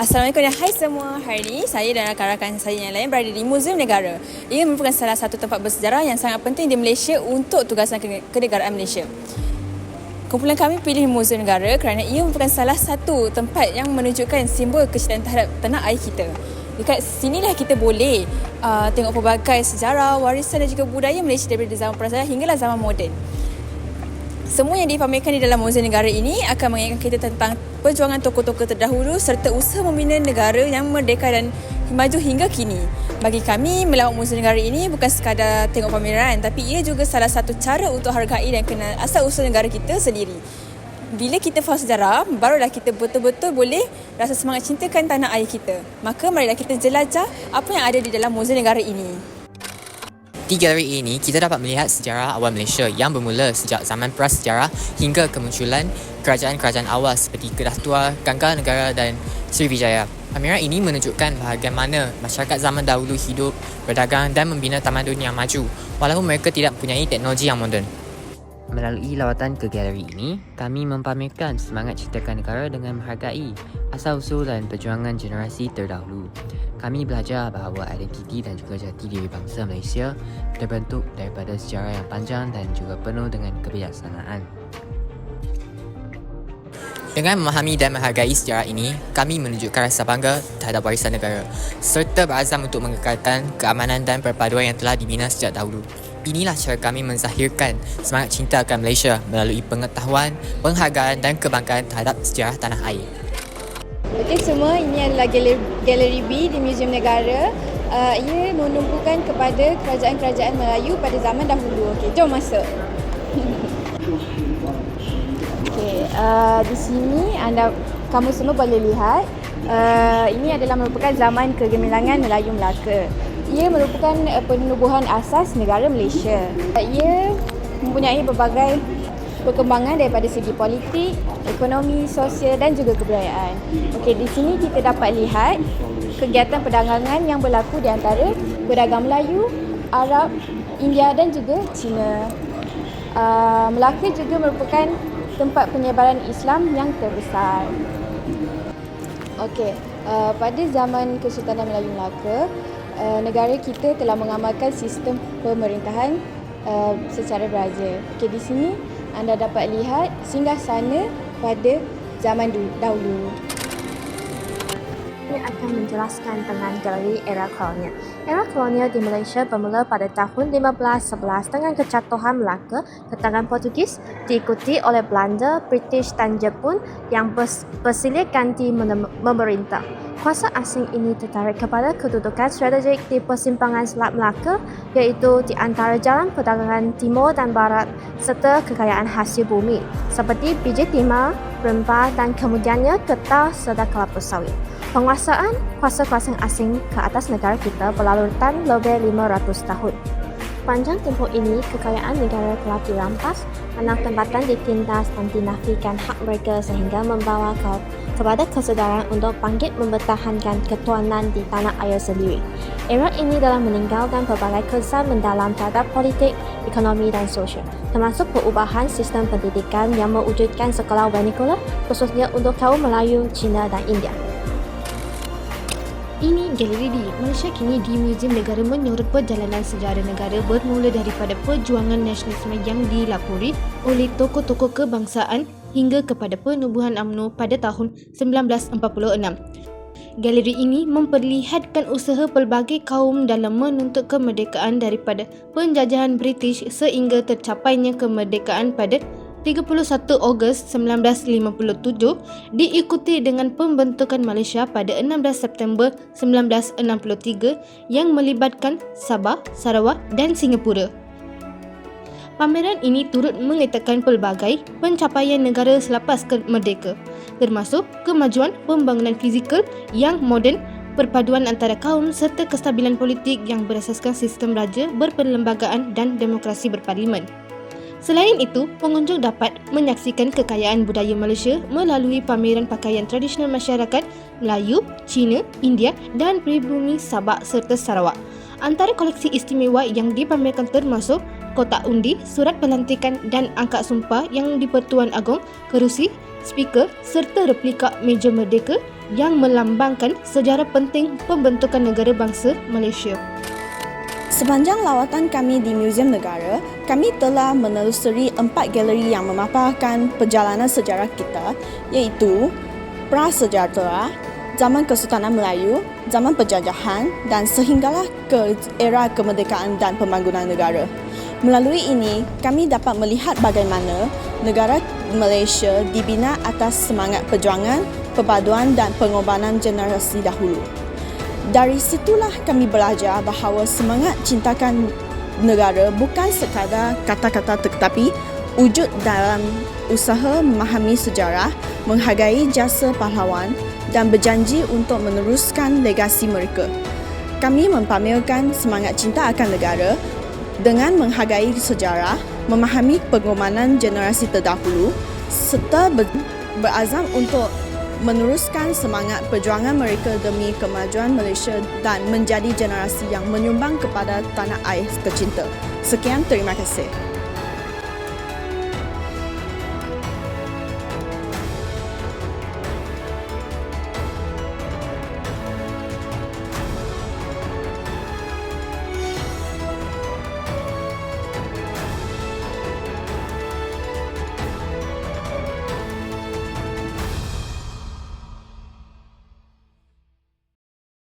Assalamualaikum dan hai semua. Hari ini saya dan rakan-rakan saya yang lain berada di Muzium Negara. Ia merupakan salah satu tempat bersejarah yang sangat penting di Malaysia untuk tugasan kenegaraan Malaysia. Kumpulan kami pilih Muzium Negara kerana ia merupakan salah satu tempat yang menunjukkan simbol kecintaan terhadap tanah air kita. Dekat sinilah kita boleh uh, tengok pelbagai sejarah, warisan dan juga budaya Malaysia daripada zaman prasejarah hinggalah zaman moden. Semua yang dipamerkan di dalam Muzium Negara ini akan mengingatkan kita tentang perjuangan tokoh-tokoh terdahulu serta usaha membina negara yang merdeka dan maju hingga kini. Bagi kami, melawat Muzium Negara ini bukan sekadar tengok pameran tapi ia juga salah satu cara untuk hargai dan kenal asal-usul negara kita sendiri. Bila kita faham sejarah, barulah kita betul-betul boleh rasa semangat cintakan tanah air kita. Maka marilah kita jelajah apa yang ada di dalam Muzium Negara ini. Di galeri ini, kita dapat melihat sejarah awal Malaysia yang bermula sejak zaman prasejarah hingga kemunculan kerajaan-kerajaan awal seperti Kedah Tua, Gangga Negara dan Sriwijaya. Pameran ini menunjukkan bagaimana masyarakat zaman dahulu hidup, berdagang dan membina tamadun yang maju walaupun mereka tidak mempunyai teknologi yang moden. Melalui lawatan ke galeri ini, kami mempamerkan semangat ciptakan negara dengan menghargai asal-usul dan perjuangan generasi terdahulu. Kami belajar bahawa identiti dan juga jati diri bangsa Malaysia terbentuk daripada sejarah yang panjang dan juga penuh dengan kebijaksanaan. Dengan memahami dan menghargai sejarah ini, kami menunjukkan rasa bangga terhadap warisan negara serta berazam untuk mengekalkan keamanan dan perpaduan yang telah dibina sejak dahulu. Inilah cara kami menzahirkan semangat cinta akan Malaysia melalui pengetahuan, penghargaan dan kebanggaan terhadap sejarah tanah air. Okey semua, ini adalah galeri, B di Muzium Negara. Uh, ia menumpukan kepada kerajaan-kerajaan Melayu pada zaman dahulu. Okey, jom masuk. Okey, uh, di sini anda kamu semua boleh lihat uh, ini adalah merupakan zaman kegemilangan Melayu Melaka. Ia merupakan uh, penubuhan asas negara Malaysia. Ia mempunyai berbagai perkembangan daripada segi politik, ekonomi, sosial dan juga kebudayaan. Okey, di sini kita dapat lihat kegiatan perdagangan yang berlaku di antara pedagang Melayu, Arab, India dan juga Cina. Uh, Melaka juga merupakan tempat penyebaran Islam yang terbesar. Okey, uh, pada zaman Kesultanan Melayu Melaka, uh, negara kita telah mengamalkan sistem pemerintahan uh, secara beraja. Okey di sini anda dapat lihat singgah sana pada zaman dahulu ini akan menjelaskan tentang galeri era kolonial. Era kolonial di Malaysia bermula pada tahun 1511 dengan kejatuhan Melaka ke tangan Portugis diikuti oleh Belanda, British dan Jepun yang bersilih ganti memerintah. Kuasa asing ini tertarik kepada kedudukan strategik di persimpangan Selat Melaka iaitu di antara jalan perdagangan timur dan barat serta kekayaan hasil bumi seperti biji timah, rempah dan kemudiannya getah serta kelapa sawit. Penguasaan kuasa-kuasa asing ke atas negara kita berlalutan lebih 500 tahun. Panjang tempoh ini, kekayaan negara telah dirampas, anak tempatan ditindas dan dinafikan hak mereka sehingga membawa ke, kepada kesedaran untuk bangkit mempertahankan ketuanan di tanah air sendiri. Era ini telah meninggalkan pelbagai kesan mendalam terhadap politik, ekonomi dan sosial, termasuk perubahan sistem pendidikan yang mewujudkan sekolah vernacular khususnya untuk kaum Melayu, Cina dan India. Ini galeri di Malaysia kini di Muzium Negara menyorot perjalanan sejarah negara bermula daripada perjuangan nasionalisme yang dilapori oleh tokoh-tokoh kebangsaan hingga kepada penubuhan UMNO pada tahun 1946. Galeri ini memperlihatkan usaha pelbagai kaum dalam menuntut kemerdekaan daripada penjajahan British sehingga tercapainya kemerdekaan pada 31 Ogos 1957 diikuti dengan pembentukan Malaysia pada 16 September 1963 yang melibatkan Sabah, Sarawak dan Singapura. Pameran ini turut mengatakan pelbagai pencapaian negara selepas merdeka, termasuk kemajuan pembangunan fizikal yang moden, perpaduan antara kaum serta kestabilan politik yang berasaskan sistem raja berperlembagaan dan demokrasi berparlimen. Selain itu, pengunjung dapat menyaksikan kekayaan budaya Malaysia melalui pameran pakaian tradisional masyarakat Melayu, Cina, India dan pribumi Sabak serta Sarawak. Antara koleksi istimewa yang dipamerkan termasuk kotak undi, surat pelantikan dan angkat sumpah yang di-Pertuan Agong, kerusi, speaker serta replika meja merdeka yang melambangkan sejarah penting pembentukan negara bangsa Malaysia. Sepanjang lawatan kami di Muzium Negara, kami telah menelusuri empat galeri yang memaparkan perjalanan sejarah kita iaitu Prasejahtera, Zaman Kesultanan Melayu, Zaman Penjajahan dan sehinggalah ke era kemerdekaan dan pembangunan negara. Melalui ini, kami dapat melihat bagaimana negara Malaysia dibina atas semangat perjuangan, perpaduan dan pengorbanan generasi dahulu. Dari situlah kami belajar bahawa semangat cintakan negara bukan sekadar kata-kata tetapi wujud dalam usaha memahami sejarah, menghargai jasa pahlawan dan berjanji untuk meneruskan legasi mereka. Kami mempamerkan semangat cinta akan negara dengan menghargai sejarah, memahami pengorbanan generasi terdahulu serta ber- berazam untuk meneruskan semangat perjuangan mereka demi kemajuan Malaysia dan menjadi generasi yang menyumbang kepada tanah air tercinta. Sekian, terima kasih.